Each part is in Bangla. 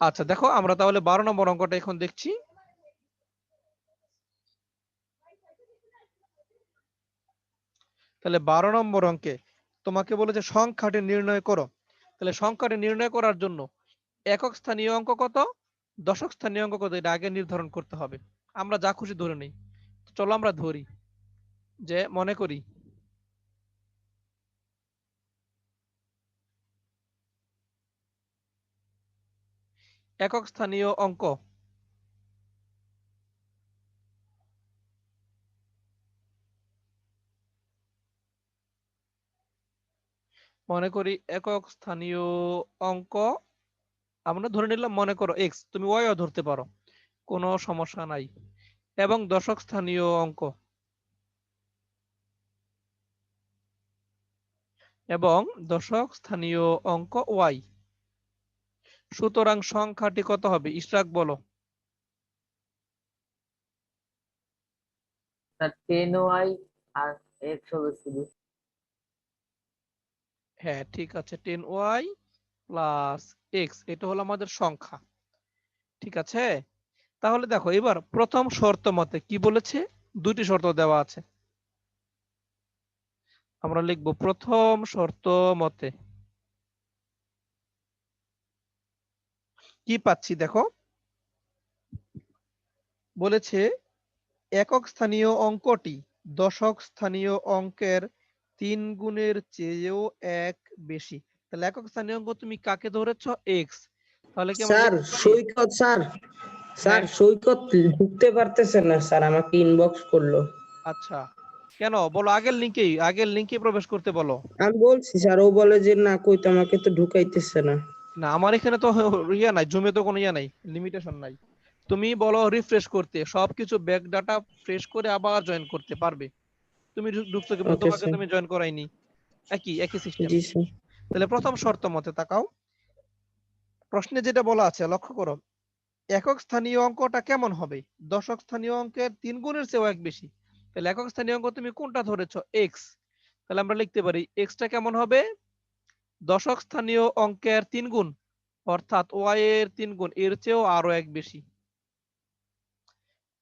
আচ্ছা দেখো আমরা তাহলে বারো নম্বর অঙ্কটা এখন দেখছি। তাহলে বারো নম্বর অঙ্কে তোমাকে বলেছে সংখ্যাটি নির্ণয় করো। তাহলে সংখ্যাটি নির্ণয় করার জন্য একক স্থানীয় অঙ্ক কত? দশক স্থানীয় অঙ্ক কত? এটা আগে নির্ধারণ করতে হবে। আমরা যা খুশি ধরে নেই। চলো আমরা ধরি। যে মনে করি একক স্থানীয় অঙ্ক। মনে করি একক স্থানীয় অঙ্ক। আমরা ধরে নিলাম, মনে করো এক্স তুমি ওয়াইও ধরতে পারো। কোনো সমস্যা নাই। এবং দশক স্থানীয় অঙ্ক। এবং দশক স্থানীয় অঙ্ক ওয়াই সুতরাং সংখ্যাটি কত হবে? ইশরাক বলো। আর হবে শুধু। হ্যাঁ ঠিক আছে। টেন ওয়াই প্লাস এক্স এটা হলো আমাদের সংখ্যা। ঠিক আছে? তাহলে দেখো এবার প্রথম শর্ত মতে কি বলেছে? দুটি শর্ত দেওয়া আছে। আমরা লিখব প্রথম শর্ত মতে কি পাচ্ছি দেখো? বলেছে একক স্থানীয় অঙ্কটি দশক স্থানীয় অঙ্কের তিন গুণের চেয়েও এক বেশি। তাহলে একক স্থানীয় অঙ্ক তুমি কাকে ধরেছ? এক্স তাহলে কি sir Saikat sir. Sir Saikat ঢুকতে পারতেছে না স্যার আমাকে ইনবক্স করল। আচ্ছা। কেন? বলো আগের লিংকেই আগের লিংকে প্রবেশ করতে বলো। আমি বলছি স্যার ও বলে যে না কইতে আমাকে তো ঢুকাইতেছে না। না আমার এখানে তো ইয়া নাই জমে তো কোনো ইয়া নাই লিমিটেশন নাই। তুমি বলো রিফ্রেশ করতে সবকিছু ব্যাক ডাটা ফ্রেশ করে আবার জয়েন করতে পারবে। তুমি ঢুক- ঢুকছো কি তোমাকে তুমি জয়েন করাইনি একই একই সিস্টেম তাহলে প্রথম শর্ত মতে তাকাও। প্রশ্নে যেটা বলা আছে লক্ষ্য করো। একক স্থানীয় অঙ্কটা কেমন হবে? দশক স্থানীয় অঙ্কের তিন গুণের চেয়েও এক বেশি। তাহলে একক স্থানীয় অঙ্ক তুমি কোনটা ধরেছ? এক্স তাহলে আমরা লিখতে পারি এক্সটা কেমন হবে? দশক স্থানীয় অঙ্কের তিন গুণ অর্থাৎ ওয়াই এর তিন গুণ এর চেয়েও আরও এক বেশি।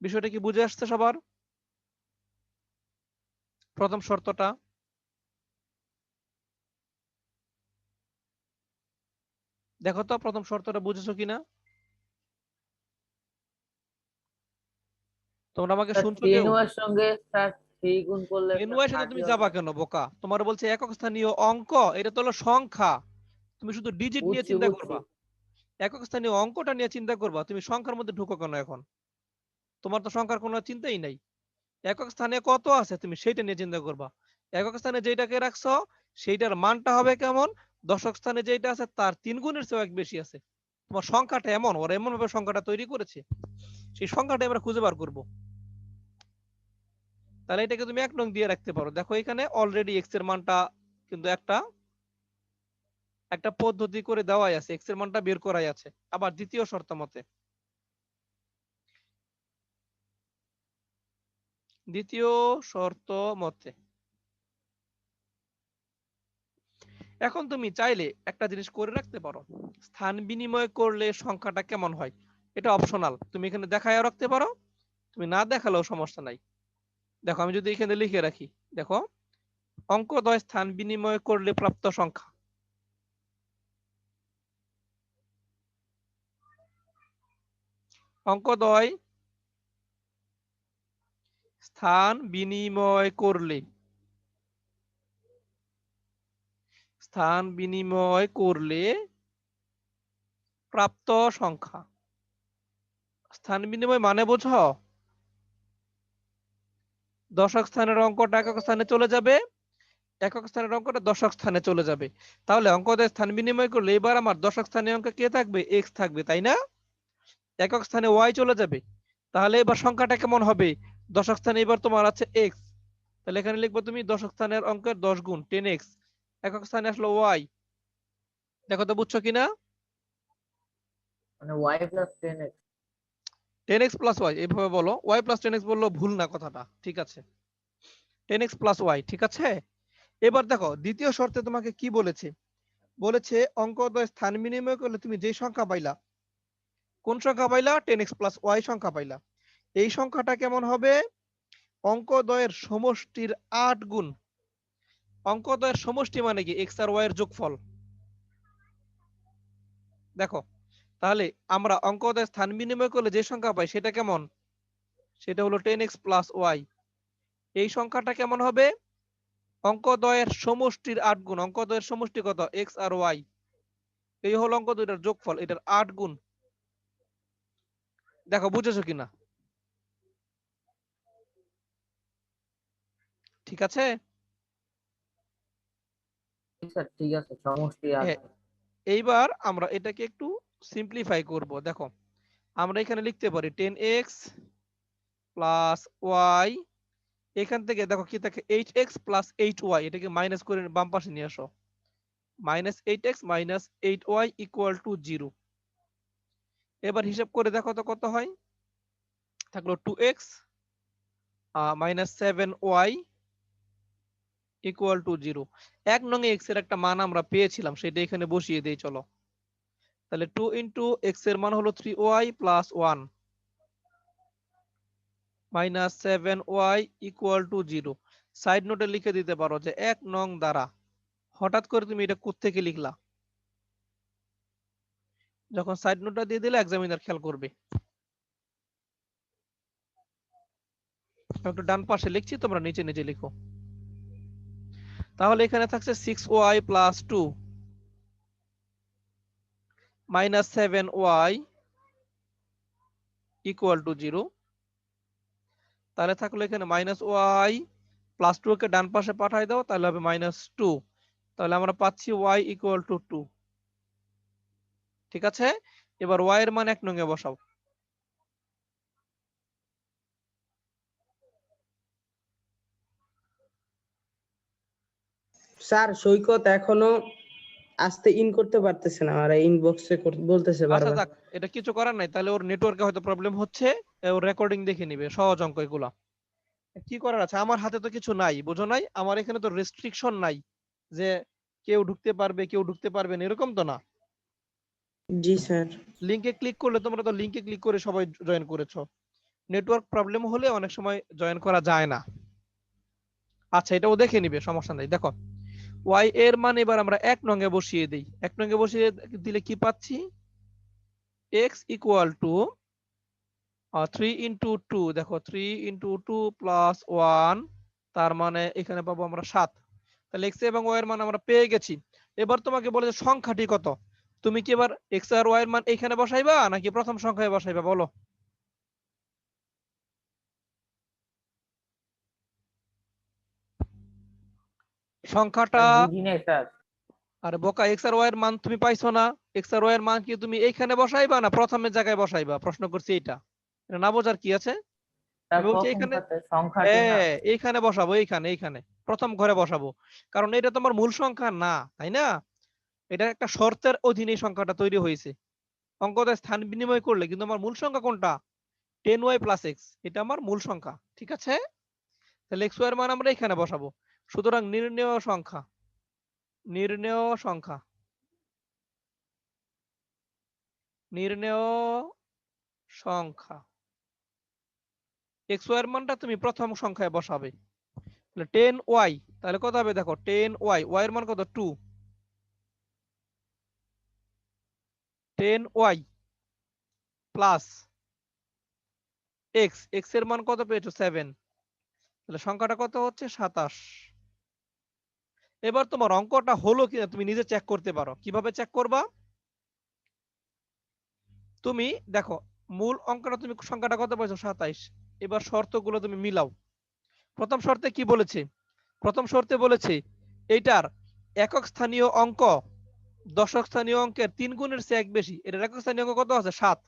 বিষয়টা কি বুঝে আসছে সবার? প্রথম শর্তটা। দেখো তো প্রথম শর্তটা বুঝেছ কিনা? তোমরা আমাকে শুনছো কেউ? সঙ্গে থ্রি গুণ করলে সাথে তুমি যাবা কেন বোকা? তোমার বলছে একক স্থানীয় অঙ্ক এটা তো হলো সংখ্যা। তুমি শুধু ডিজিট নিয়ে চিন্তা করবা। একক স্থানীয় অঙ্কটা নিয়ে চিন্তা করবা তুমি সংখ্যার মধ্যে ঢুকো কেন এখন? তোমার তো সংখ্যার কোনো চিন্তাই নাই। একক স্থানে কত আছে তুমি সেইটা নিয়ে চিন্তা করবা। একক স্থানে যেটাকে রাখছো সেইটার মানটা হবে কেমন? দশক স্থানে যেটা আছে তার তিন গুণের চেয়েও এক বেশি আছে। তোমার সংখ্যাটা এমন ওরা এমন ভাবে সংখ্যাটা তৈরি করেছে। সেই সংখ্যাটা আমরা খুঁজে বার করব। তাহলে এটাকে তুমি এক নং দিয়ে রাখতে পারো। দেখো এখানে অলরেডি এক্সের মানটা কিন্তু একটা একটা পদ্ধতি করে দেওয়াই আছে। এক্সের মানটা বের করাই আছে। আবার দ্বিতীয় শর্ত মতে। দ্বিতীয় শর্ত মতে। এখন তুমি চাইলে একটা জিনিস করে রাখতে পারো। স্থান বিনিময় করলে সংখ্যাটা কেমন হয়? এটা অপশনাল তুমি এখানে দেখায় রাখতে পারো। তুমি না দেখালেও সমস্যা নাই। দেখো, আমি যদি এখানে লিখে রাখি, দেখো অঙ্কদ্বয় স্থান বিনিময় করলে প্রাপ্ত সংখ্যা। অঙ্কদ্বয় স্থান বিনিময় করলে, স্থান বিনিময় করলে প্রাপ্ত সংখ্যা। স্থান বিনিময় মানে বোঝো? দশক স্থানের অঙ্কটা একক স্থানে চলে যাবে। একক স্থানের অঙ্কটা দশক স্থানে চলে যাবে। তাহলে অঙ্কদের স্থান বিনিময় করলে এবার আমার দশক স্থানীয় অঙ্ক কে থাকবে? এক্স থাকবে, তাই না? একক স্থানে ওয়াই চলে যাবে। তাহলে এবার সংখ্যাটা কেমন হবে? দশক স্থানে এবার তোমার আছে এক্স তাহলে এখানে লিখব তুমি দশক স্থানের অঙ্কের দশ গুণ, টেন এক্স একক স্থানে আসলো ওয়াই দেখো তো বুঝছ কিনা? মানে Y plus ten X ten X plus Y এইভাবে বলো। ওয়াই প্লাস টেন এক্স বলল ভুল না কথাটা, ঠিক আছে? টেন এক্স প্লাস ওয়াই ঠিক আছে? এবার দেখো, দ্বিতীয় শর্তে তোমাকে কি বলেছে? বলেছে অঙ্কদ্বয় স্থান বিনিময় করলে তুমি যে সংখ্যা পাইলা, কোন সংখ্যা পাইলা? টেন এক্স প্লাস ওয়াই সংখ্যা পাইলা। এই সংখ্যাটা কেমন হবে? অঙ্কদ্বয়ের সমষ্টির আট গুণ। অঙ্কদ্বয়ের সমষ্টি মানে কি? এক্স আর ওয়াই এর যোগফল। দেখো তাহলে আমরা অঙ্কদ্বয়ের স্থান বিনিময় করলে যে সংখ্যা পাই সেটা কেমন? সেটা হলো টেন এক্স প্লাস ওয়াই। এই সংখ্যাটা কেমন হবে? অঙ্কদ্বয়ের সমষ্টির আট গুণ। অঙ্কদ্বয়ের সমষ্টি কত? এক্স আর ওয়াই এই হলো অঙ্ক দুইটার যোগফল এটার আট গুণ। দেখো বুঝেছ কিনা? ঠিক আছে? ঠিক আছে সমষ্টি আছে হ্যাঁ। এইবার আমরা এটাকে একটু সিম্পলিফাই করব। দেখো, আমরা এখানে লিখতে পারি টেন এক্স প্লাস ওয়াই এখান থেকে দেখো কি থাকে eight X plus eight Y এটাকে মাইনাস করে বাম পাশে নিয়ে আসো। Minus eight X minus eight Y equal to zero এবার হিসাব করে দেখো তো কত হয়, থাকল two X minus seven Y equal to zero এক নং এক্সের একটা মান আমরা পেয়েছিলাম, সেটা এখানে বসিয়ে দেই, চলো। তাহলে টু ইন্টু এক্সের মান হলো three Y plus one minus seven Y equal to zero side নোটে লিখে দিতে পারো যে এক নং দ্বারা। হঠাৎ করে তুমি এটা কোত্থেকে লিখলা? যখন সাইড নোটটা দিয়ে দিলে এক্সামিনার খেয়াল করবে। একটু ডান পাশে লিখছি, তোমরা নিচে নিচে লিখো। তাহলে এখানে থাকছে six Y plus two seven Y equal to zero তাহলে থাকল এখানে মাইনাস ওয়াই প্লাস টু কে ডান পাশে পাঠাই দাও, তাহলে হবে মাইনাস টু তাহলে আমরা পাচ্ছি ওয়াই ইকুয়াল টু টু ঠিক আছে? এবার ওয়াই এর মান এক নঙ্গে বসাও। স্যার, সৈকত এখনও আসতে ইন করতে পারতেছে না আমার ইনবক্সে বলতেছে আচ্ছা যাক এটা কিছু করার নাই তাহলে ওর নেটওয়ার্কে হয়তো প্রবলেম হচ্ছে ওর রেকর্ডিং দেখে নিবে সহজ অঙ্ক এগুলা। কি করার আছে? আমার হাতে তো কিছু নাই বুঝো নাই? আমার এখানে তো রেস্ট্রিকশন নাই যে কেউ ঢুকতে পারবে কেউ ঢুকতে পারবে না এরকম তো না? জি স্যার। লিংকে ক্লিক করলে তোমরা তো লিংকে ক্লিক করে সবাই জয়েন করেছ। নেটওয়ার্ক প্রবলেম হলে অনেক সময় জয়েন করা যায় না। আচ্ছা এটাও দেখে নিবে সমস্যা নাই দেখো। ওয়াই এর মান এবার আমরা এক নঙ্গে বসিয়ে দিই। এক নঙ্গে বসিয়ে দিলে কি পাচ্ছি? X equal to three into two দেখো three into two plus one তার মানে এখানে পাবো আমরা সাত। তাহলে এক্স এবং ওয়াই এর মান আমরা পেয়ে গেছি। এবার তোমাকে বলে যে সংখ্যাটি কত? তুমি কি এবার এক্স আর ওয়াই এর মান এখানে বসাইবা নাকি প্রথম সংখ্যায় বসাইবা, বলো? সংখ্যাটা আরে বোকা এক্স আর ওয়াই এর মান তুমি পাইছো না এক্স আর ওয়াই এর মান কি তুমি এইখানে বসাইবা না প্রথমের জায়গায় বসাইবা? প্রশ্ন করছি এইটা। এটা না বোঝার কি আছে? এইখানে বসাবো এইখানে এইখানে। প্রথম ঘরে বসাবো। কারণ এটা তোমার মূল সংখ্যা না তাই না? এটা একটা শর্তের অধীনে সংখ্যাটা তৈরি হয়েছে। অঙ্কতে স্থান বিনিময় করলে কিন্তু আমার মূল সংখ্যা কোনটা? টেন ওয়াই প্লাস এক্স এটা আমার মূল সংখ্যা ঠিক আছে? তাহলে এক্স ওয়াই এর মান আমরা এখানে বসাবো। সুতরাং নির্ণেয় সংখ্যা নির্ণেয় সংখ্যা নির্ণেয় সংখ্যা। এক্স ওয়াই মানটা তুমি প্রথম সংখ্যায় বসাবে। টেন ওয়াই তাহলে কত হবে? দেখো টেন ওয়াই ওয়াই এর মান কত? Two ten Y plus X এক্সের মান কত পেয়েছ? সেভেন তাহলে সংখ্যাটা কত হচ্ছে? সাতাশ। এবার তোমার অঙ্কটা হলো কিনা তুমি নিজে চেক করতে পারো। কীভাবে চেক করবা? তুমি দেখো, মূল অঙ্কটা তুমি সংখ্যাটা কত পাইছো সাতাইশ। এবার শর্তগুলো তুমি মিলাও। প্রথম শর্তে কি বলেছে? প্রথম শর্তে বলেছে, এইটার একক স্থানীয় অঙ্ক দশক স্থানীয় অঙ্কের তিন গুণের চেয়ে এক বেশি। এটার একক স্থানীয় অঙ্ক কত আছে? সাত।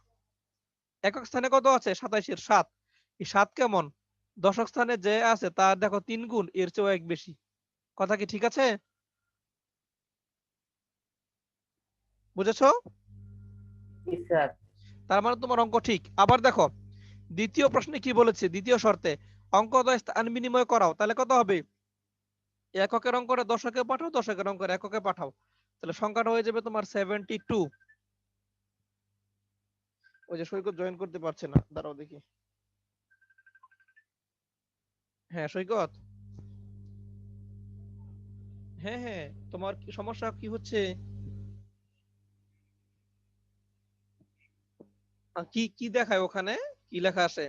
একক স্থানে কত আছে? সাতাইশের সাত। এই সাত কেমন? দশক স্থানে যে আছে, তার দেখো তিন গুণ, এর চেয়েও এক বেশি। কথা কি ঠিক আছে? বুঝেছ? তার মানে তোমার অঙ্ক ঠিক। আবার দেখো দ্বিতীয় প্রশ্নে কি বলেছে? দ্বিতীয় শর্তে অঙ্কদয় স্থান বিনিময় করাও তাহলে কত হবে? এককের অঙ্কটা দশকে পাঠাও দশকের অঙ্কের এককে পাঠাও। তাহলে সংখ্যাটা হয়ে যাবে তোমার সেভেন্টি টু ওই যে সৈকত জয়েন করতে পারছে না। দাঁড়াও দেখি। হ্যাঁ সৈকত? হ্যাঁ হ্যাঁ তোমার সমস্যা কি হচ্ছে? কি কি দেখায় ওখানে? কি লেখা আছে?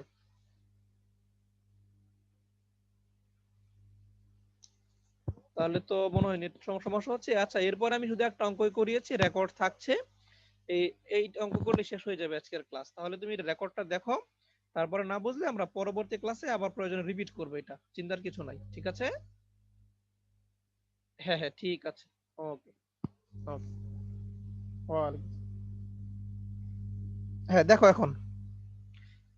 তাহলে তো মনে হয় নেট সমস্যা হচ্ছে। আচ্ছা এরপর আমি শুধু একটা অঙ্কই করিয়েছি রেকর্ড থাকছে। এই এই অঙ্ক করলে শেষ হয়ে যাবে আজকের ক্লাস তাহলে তুমি রেকর্ডটা দেখো। তারপরে না বুঝলে আমরা পরবর্তী ক্লাসে আবার প্রয়োজনে রিপিট করব এটা। চিন্তার কিছু নাই, ঠিক আছে? হ্যাঁ হ্যাঁ ঠিক আছে। ওকে ওকে ওয়ালাইকুম হ্যাঁ দেখো এখন।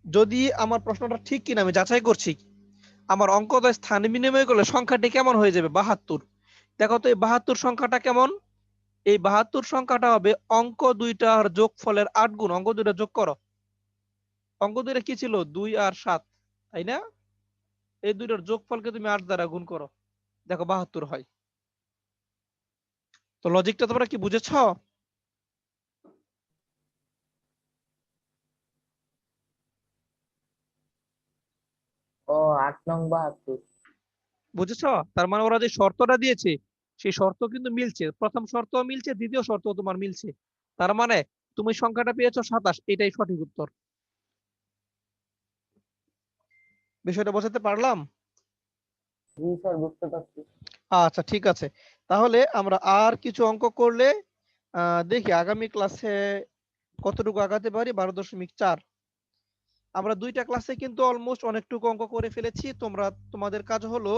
যদি আমার প্রশ্নটা ঠিক কিনা আমি যাচাই করছি, আমার অঙ্কদয় স্থান বিনিময় করলে সংখ্যাটি কেমন হয়ে যাবে? বাহাত্তর। দেখো তো, এই বাহাত্তর সংখ্যাটা কেমন? এই বাহাত্তর সংখ্যাটা হবে অঙ্ক দুইটার যোগফলের আট গুণ। অঙ্ক দুইটা যোগ করো। অঙ্ক দুইটা কি ছিল? দুই আর সাত, তাই না? এই দুইটার যোগফলকে তুমি আট দ্বারা গুণ করো। দেখো, বাহাত্তর হয়। তো লজিকটা তোমরা কি বুঝেছ? ও আট নং বাহাত্তর বুঝেছ? তার মানে ওরা যে শর্তটা দিয়েছে সেই শর্ত কিন্তু মিলছে। প্রথম শর্ত মিলছে দ্বিতীয় শর্ত তোমার মিলছে। তার মানে তুমি সংখ্যাটা পেয়েছ সাতাশ এটাই সঠিক উত্তর। বিষয়টা বোঝাতে পারলাম? জি স্যার বুঝতে পারছি। আচ্ছা ঠিক আছে। তাহলে আমরা আর কিছু অঙ্ক করলে দেখি আগামী ক্লাসে কতটুকু আগাতে পারি? বারো দশমিক চার। আমরা দুইটা ক্লাসে কিন্তু অলমোস্ট অনেকটুকু অঙ্ক করে ফেলেছি। তোমরা, তোমাদের কাজ হলো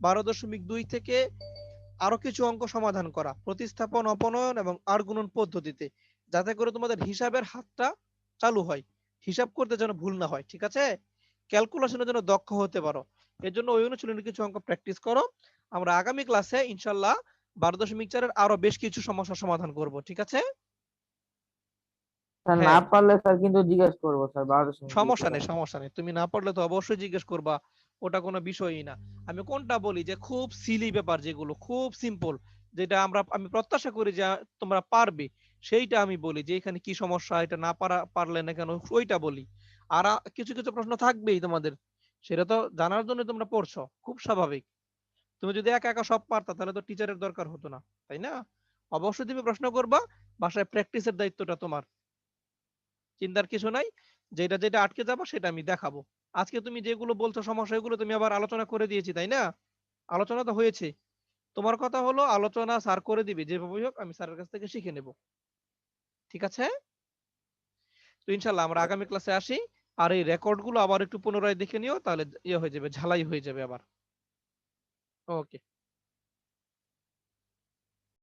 বারো দশমিক দুই থেকে আরও কিছু অঙ্ক সমাধান করা। প্রতিস্থাপন, অপনয়ন এবং আর গুণন পদ্ধতিতে, যাতে করে তোমাদের হিসাবের হাতটা চালু হয়। হিসাব করতে যেন ভুল না হয়, ঠিক আছে? ক্যালকুলেশনের জন্য দক্ষ হতে পারো। এর জন্য ওই অনুশীলনের কিছু অঙ্ক প্র্যাকটিস করো। আমরা আগামী ক্লাসে ইনশাল্লাহ বারো দশমিক চারের আরও বেশ কিছু সমস্যার সমাধান করব ঠিক আছে? হ্যাঁ। না পারলে স্যার কিন্তু জিজ্ঞেস করব স্যার সমস্যা নেই সমস্যা নেই। তুমি না পারলে তো অবশ্যই জিজ্ঞেস করবা ওটা কোনো বিষয়ই না। আমি কোনটা বলি যে খুব সিলি ব্যাপার যেগুলো খুব সিম্পল যেটা আমরা আমি প্রত্যাশা করি যে তোমরা পারবে সেইটা আমি বলি যে এখানে কি সমস্যা এটা না পারা পারলে না কেন ওইটা বলি। আর কিছু কিছু প্রশ্ন থাকবেই তোমাদের সেটা তো জানার জন্য তোমরা পড়ছো খুব স্বাভাবিক। তুমি যদি একা একা সব পারতা, তাহলে তো টিচারের দরকার হতো না, তাই না? অবশ্যই তুমি প্রশ্ন করবা, বাসায় প্র্যাকটিসের দায়িত্বটা তোমার। চিন্তার কিছু নাই, যেটা যেটা আটকে যাব সেটা আমি দেখাবো। আজকে তুমি যেগুলো বলছো সমস্যা, এগুলো তুমি আবার আলোচনা করে দিয়েছি, তাই না? আলোচনা তো হয়েছে। তোমার কথা হলো, আলোচনা স্যার করে দিবে যেভাবে হোক আমি স্যারের কাছ থেকে শিখে নেব। ঠিক আছে? তো ইনশাল্লাহ আমরা আগামী ক্লাসে আসি, আর এই রেকর্ডগুলো আবার একটু পুনরায় দেখে নিও, তাহলে ইয়ে হয়ে যাবে, ঝালাই হয়ে যাবে আবার। ওকে